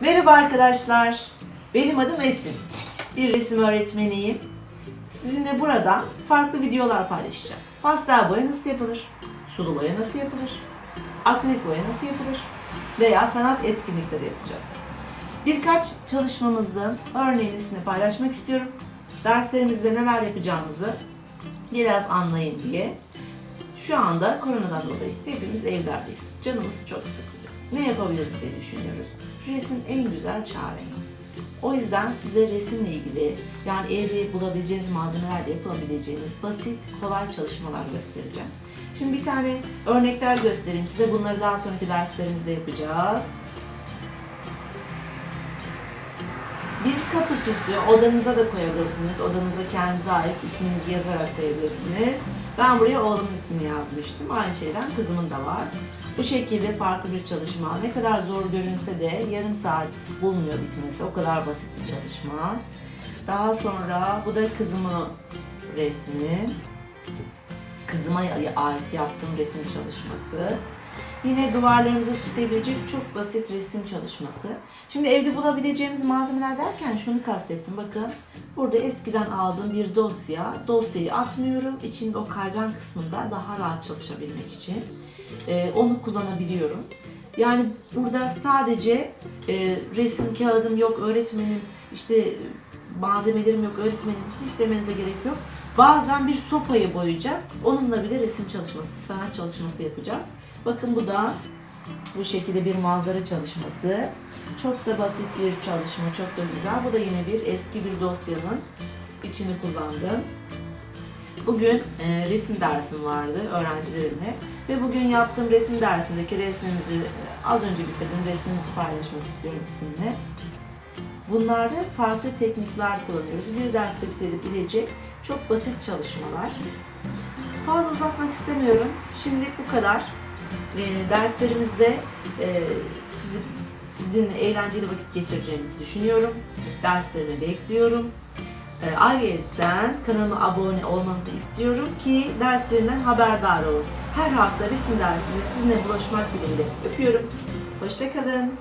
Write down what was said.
Merhaba arkadaşlar. Benim adım Esin. Bir resim öğretmeniyim. Sizinle burada farklı videolar paylaşacağım. Pastel boya nasıl yapılır? Sulu boya nasıl yapılır? Akrilik boya nasıl yapılır? Veya sanat etkinlikleri yapacağız. Birkaç çalışmamızın örneğini paylaşmak istiyorum. Derslerimizde neler yapacağımızı biraz anlayın diye. Şu anda koronadan dolayı hepimiz evlerdeyiz. Canımız çok sıkılıyor. Ne yapabiliriz diye düşünüyoruz. Resim en güzel çare. O yüzden size resimle ilgili yani evde bulabileceğiniz malzemelerle yapılabileceğiniz basit, kolay çalışmalar göstereceğim. Şimdi bir tane örnekler göstereyim size. Bunları daha sonraki derslerimizde yapacağız. Bir kapı süsü odanıza da koyabilirsiniz. Odanıza kendinize ait isminizi yazarak koyabilirsiniz. Ben buraya oğlumun ismini yazmıştım. Aynı şeyden kızımın da var. Bu şekilde farklı bir çalışma. Ne kadar zor görünse de yarım saat bulmuyor bitmesi. O kadar basit bir çalışma. Daha sonra bu da kızımın resmi. Kızıma ait yaptığım resim çalışması. Yine duvarlarımıza süsleyebilecek çok basit resim çalışması. Şimdi evde bulabileceğimiz malzemeler derken şunu kastettim. Bakın burada eskiden aldığım bir dosya. Dosyayı atmıyorum. İçinde o kaygan kısmında daha rahat çalışabilmek için. Ee, onu kullanabiliyorum. Yani burada sadece e, resim kağıdım yok, öğretmenim işte malzemelerim yok, öğretmenim hiç demenize gerek yok. Bazen bir sopayı boyayacağız. Onunla bile resim çalışması, sanat çalışması yapacağız. Bakın bu da bu şekilde bir manzara çalışması. Çok da basit bir çalışma, çok da güzel. Bu da yine bir eski bir dosyanın içini kullandım. Bugün e, resim dersim vardı öğrencilerimle ve bugün yaptığım resim dersindeki resmimizi e, az önce bitirdim. Resmimizi paylaşmak istiyorum sizinle. Bunlarda farklı teknikler kullanıyoruz. Bir derste bitirebilecek çok basit çalışmalar. Fazla uzatmak istemiyorum. Şimdilik bu kadar. E, derslerimizde e, sizi, sizinle eğlenceli vakit geçireceğimizi düşünüyorum. Derslerimi bekliyorum. E, ayrıca kanalıma abone olmanızı istiyorum ki derslerinden haberdar olun. Her hafta resim dersinde sizinle buluşmak dileğiyle öpüyorum. Hoşçakalın.